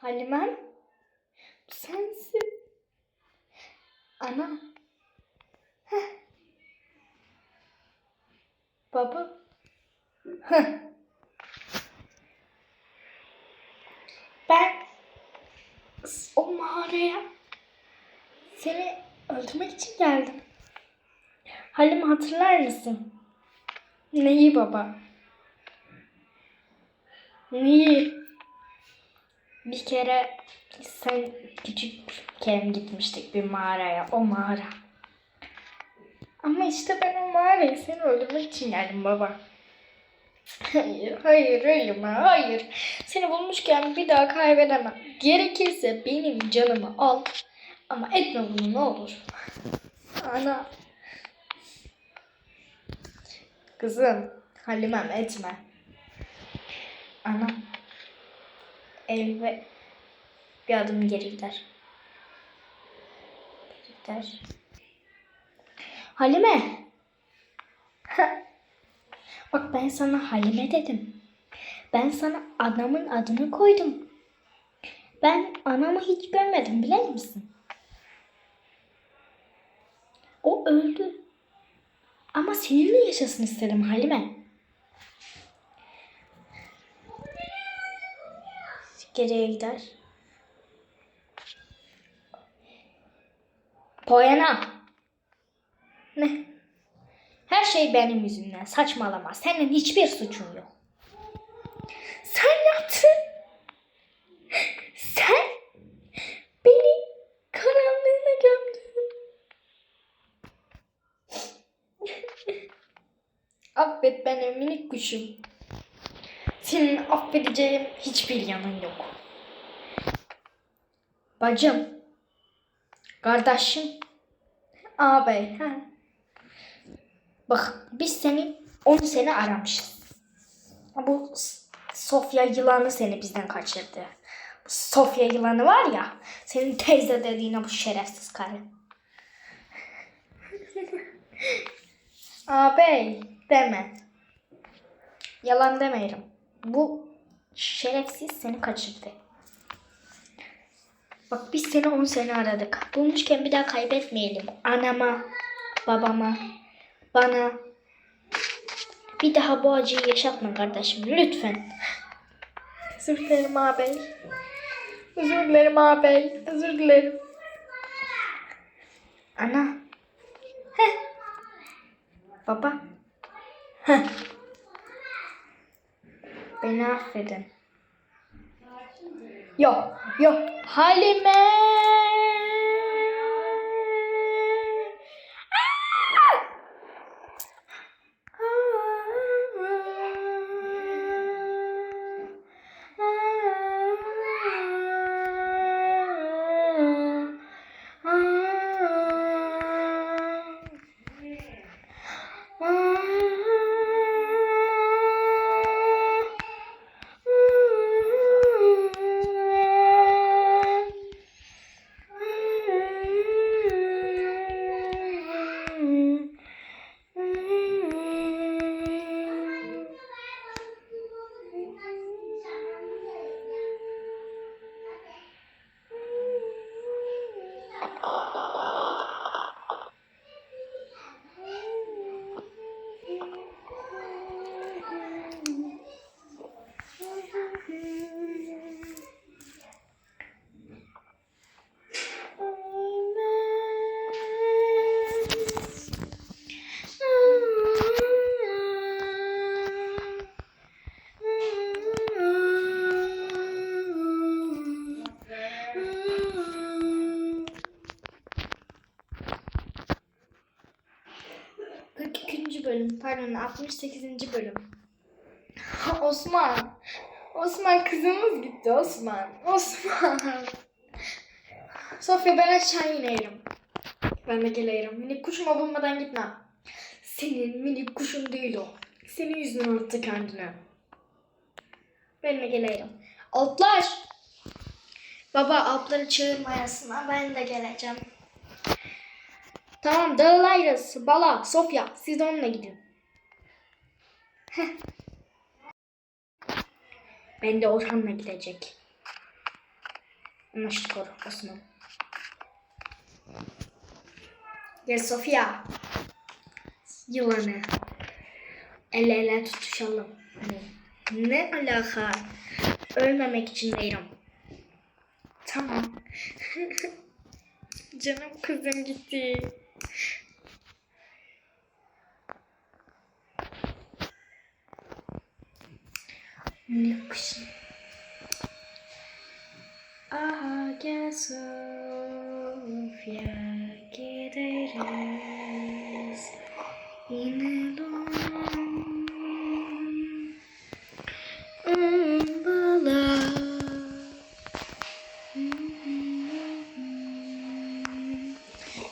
Halimem? Sensin. Ana. Heh. Baba. Heh. Ben o mağaraya seni öldürmek için geldim. Halimi hatırlar mısın? Neyi baba? Neyi? Bir kere sen küçükken gitmiştik bir mağaraya. O mağara. Ama işte ben o mağaraya seni öldürmek için geldim baba. Hayır, hayır ölüme, hayır. Seni bulmuşken bir daha kaybedemem. Gerekirse benim canımı al. Ama etme bunu ne olur. Ana. Kızım, Halimem etme. Ana. Elve bir adım geri gider. Geri gider. Halime. Bak ben sana Halime dedim. Ben sana anamın adını koydum. Ben anamı hiç görmedim bilir misin? O öldü. Ama seninle yaşasın istedim Halime. Geriye gider. Poyana. Ne? Her şey benim yüzümden. Saçmalama. Senin hiçbir suçun yok. Sen yaptın. Sen beni karanlığına gömdün. Affet beni minik kuşum. Senin affedeceğim hiçbir yanın yok. Bacım. Kardeşim. Ağabey. Ha. Bak biz seni 10 sene aramışız. Bu Sofya yılanı seni bizden kaçırdı. Bu Sofya yılanı var ya. Senin teyze dediğine bu şerefsiz karı. Ağabey deme. Yalan demeyelim. Bu şerefsiz seni kaçırdı. Bak biz seni 10 sene aradık. Bulmuşken bir daha kaybetmeyelim. Anama, babama, bana. Bir daha bu acıyı yaşatma kardeşim lütfen. Özür dilerim ağabey. Özür dilerim ağabey. Özür dilerim. Ana. Heh. Baba. Heh. Beni affedin. Yok, yok. Halime. Bölüm, pardon 68. bölüm. Osman, Osman kızımız gitti Osman, Osman. Sofya ben aşağı inerim. Ben de gelirim. Minik kuşuma bulmadan gitmem. Senin minik kuşun değil o. Senin yüzünden attı kendine. Ben de gelirim. Altlar. Baba altları çağırmayasın. Ben de geleceğim. Tamam dağılayırız. Bala, Sofya siz de onunla gidin. Ben de Orhan'la gidecek. Anlaştık Osman. Gel Sofya. Yılanı. El ele tutuşalım. Hani ne alaka? Ölmemek için değilim. Tamam. Canım kızım gitti. Kuşum. Aha gel Sofya gideriz. Yine doğan ımbala.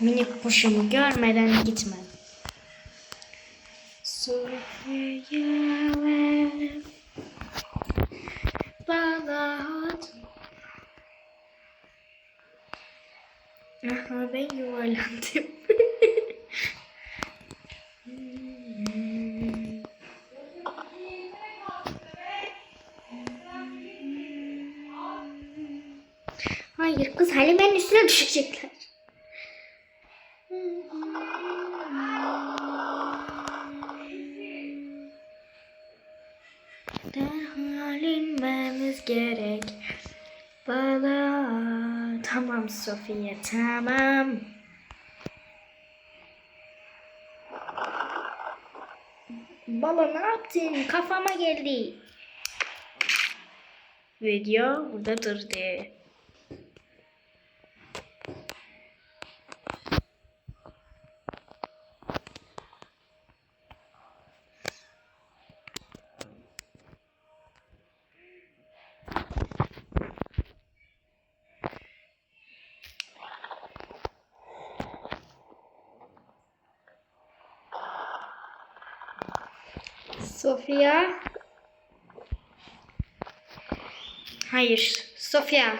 Minik kuşumu görmeden gitme. Sofya ve balat. Aha ben yuvarlandım. Hayır kız Halime'nin üstüne düşecekler. Derhal inmemiz gerek. Bala. Sofia tamam. Bala ne yaptın? Kafama geldi. Video burada durdu. Sofia. Hayır. Sofia.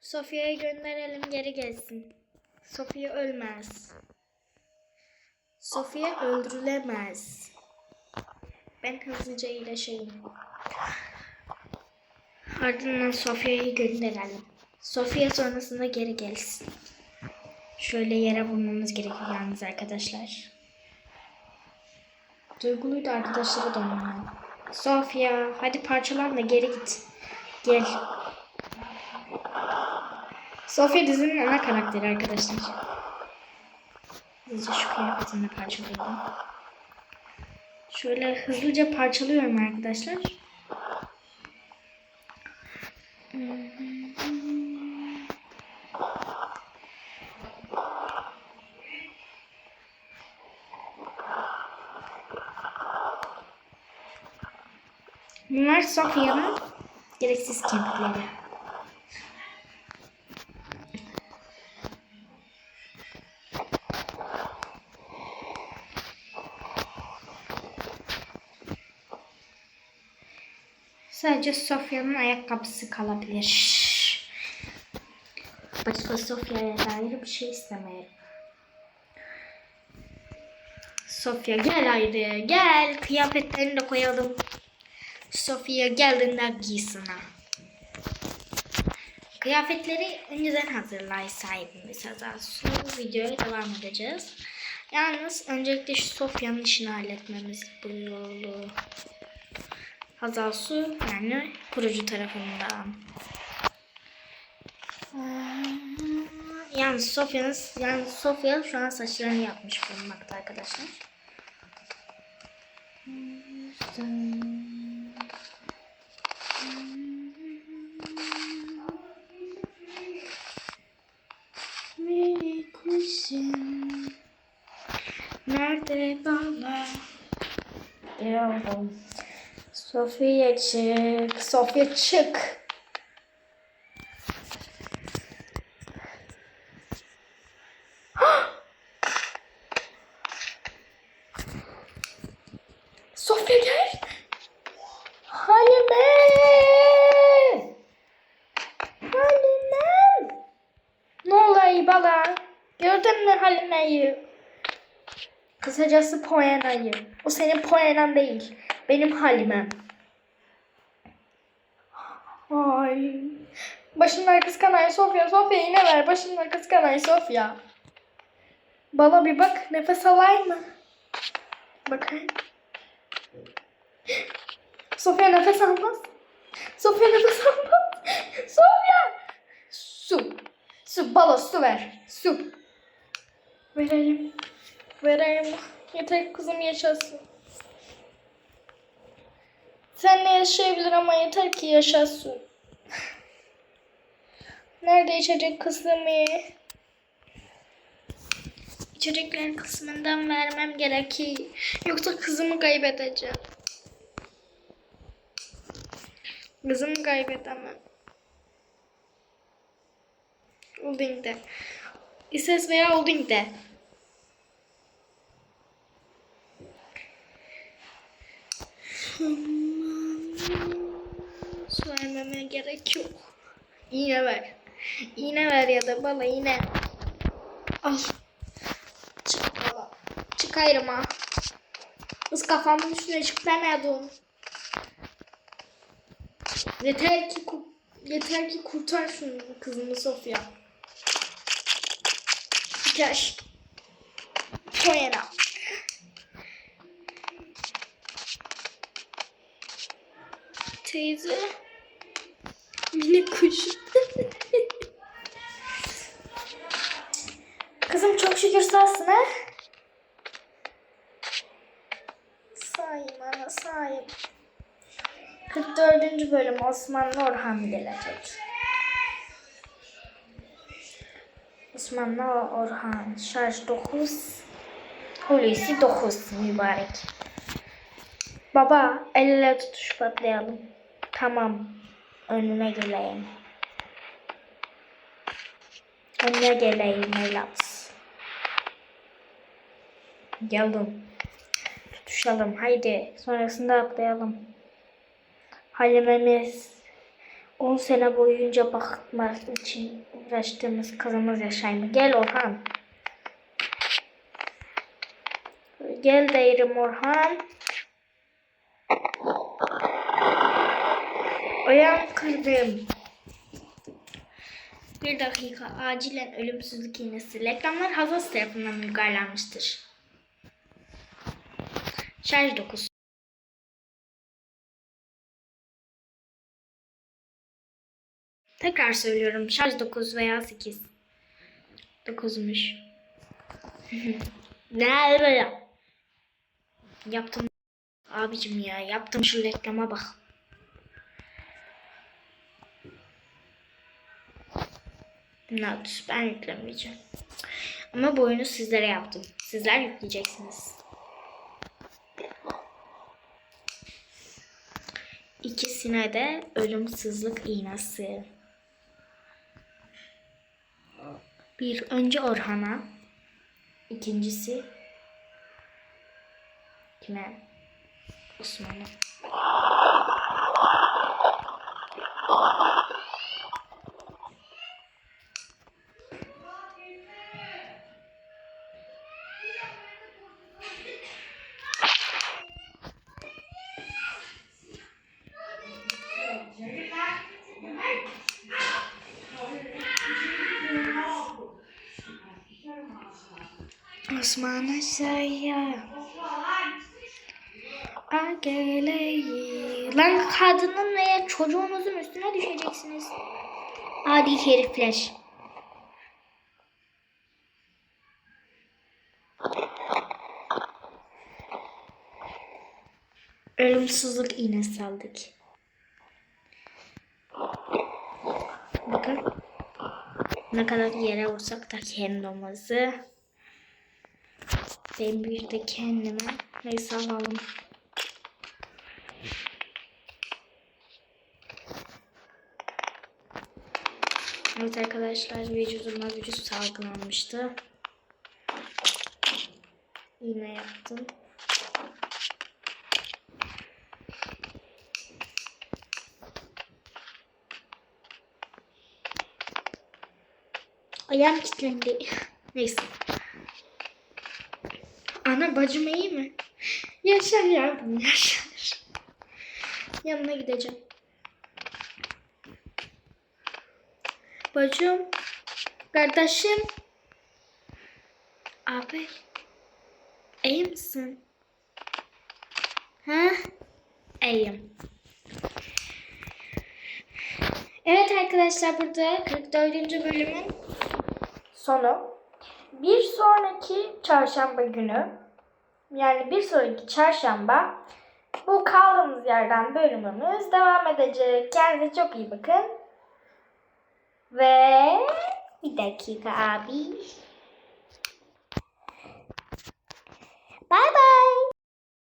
Sofia'yı gönderelim geri gelsin. Sofia ölmez. Sofia öldürülemez. Ben hızlıca iyileşeyim. Ardından Sofia'yı gönderelim. Sofia sonrasında geri gelsin. Şöyle yere vurmamız gerekiyor yalnız arkadaşlar. Duyguluydu arkadaşları da onunla. Sofia hadi parçalan da geri git. Gel. Sofia dizinin ana karakteri arkadaşlar. Hızlıca şu kıyafetini parçalayalım. Şöyle hızlıca parçalıyorum arkadaşlar. Bunlar Sofya'nın gereksiz kemikleri. Sadece Sofya'nın ayakkabısı kalabilir. Başka Sofya'ya dair bir şey istemiyorum. Sofya gel haydi gel. Kıyafetlerini de koyalım. Sofia geldiğinde giysin ha. Kıyafetleri önceden hazırlay sahibimiz Hazarsu. Videoya devam edeceğiz. Yalnız öncelikle şu Sofya'nın işini halletmemiz bu yolu. Hazarsu yani kurucu tarafından. Yalnız Sofya'nın yani Sofya şu an saçlarını yapmış bulunmakta arkadaşlar. Minik Nerede bala Diyorum Sofya çık Sofya çık. Sofya gel. Halime Halime ne olayı bala? Gördün mü Halime'yi? Kısacası Poena'yı. O senin Poenan değil. Benim Halimem. Ay. Başının arkası kanay Sofya. Sofya iğne ver. Başının arkası kanay Sofya. Bala bir bak. Nefes alayım mı? Bakayım. Sofya nefes almaz. Sofya nefes almaz. Sofya. Su. Su. Bala su ver. Su. Verelim. Verelim. Yeter ki kızım yaşasın. Seninle yaşayabilir ama yeter ki yaşasın. Nerede içecek kısmı? İçeceklerin kısmından vermem gerekir. Yoksa kızımı kaybedeceğim. Kızımı kaybedemem. Holding'de. İses veya holding'de. Su vermeme gerek yok. İğne ver. İğne ver ya da bana iğne. Al. Çık baba. Çık ayrıma. Kız kafamın üstüne çık demiyordum. Yeter ki yeter ki kurtar şunu kızımı Sofya. Gel. Koyana. Teyze. Minik kuş. Kızım çok şükür sağsın ha. Sağayım ana sağayım. 44. bölüm Osmanlı Orhan gelecek. Osmanlı Orhan şarj 9 Hulusi 9 mübarek. Baba el ele tutuş patlayalım. Tamam. Önüne geleyim. Önüne geleyim evlat. Geldim. Tutuşalım. Haydi. Sonrasında atlayalım. Halimemiz 10 sene boyunca bakmak için uğraştığımız kızımız yaşayma. Gel Orhan. Gel derim Orhan. Ayağım kırdım. Bir dakika acilen ölümsüzlük iğnesi. Reklamlar Hazas tarafından uygarlanmıştır. Şarj 9. Tekrar söylüyorum. Şarj 9 veya 8. 9'muş. ne böyle? Yaptım. Abicim ya yaptım şu reklama bak. Not. Ben yüklemeyeceğim. Ama bu oyunu sizlere yaptım. Sizler yükleyeceksiniz. İkisine de ölümsüzlük iğnesi. Bir önce Orhan'a. ikincisi kime? Osman'a. Osman aşağıya. Ageleyi. Lan kadının veya çocuğunuzun üstüne düşeceksiniz. Adi herifler. Ölümsüzlük iğnesi aldık. Bakın. Ne kadar yere vursak da kendimizi. Ben bir de kendime neyse alalım. Evet arkadaşlar vücuduma virüs salgılanmıştı. Yine yaptım. Ayağım kilitlendi. Neyse. Ana bacım iyi mi? Yaşar yavrum yaşar. Yanına gideceğim. Bacım. Kardeşim. Abi. İyi misin? Ha? İyiyim. Evet arkadaşlar burada 44. bölümün sonu. Bir sonraki çarşamba günü yani bir sonraki çarşamba bu kaldığımız yerden bölümümüz devam edecek. Kendinize çok iyi bakın. Ve bir dakika abi. Bye bye.